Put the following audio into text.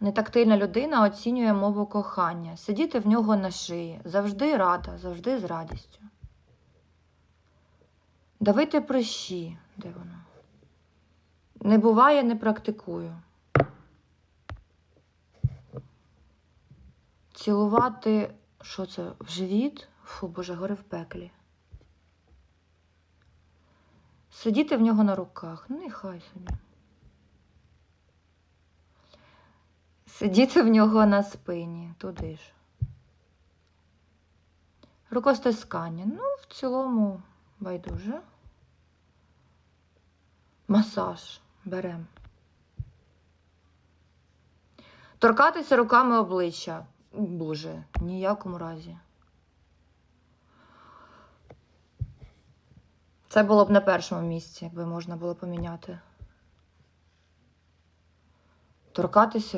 Нетактильна людина оцінює мову кохання. Сидіти в нього на шиї. Завжди рада, завжди з радістю. Давити прищі. Де воно? Не буває, не практикую. Цілувати, що це, в живіт? Фу, боже, гори в пеклі. Сидіти в нього на руках. Ну, нехай собі. Сидіти в нього на спині, туди ж. Рукостискання. Ну, в цілому байдуже. Масаж берем. Торкатися руками обличчя. Боже, ніякому разі. Це було б на першому місці, якби можна було поміняти. Торкатися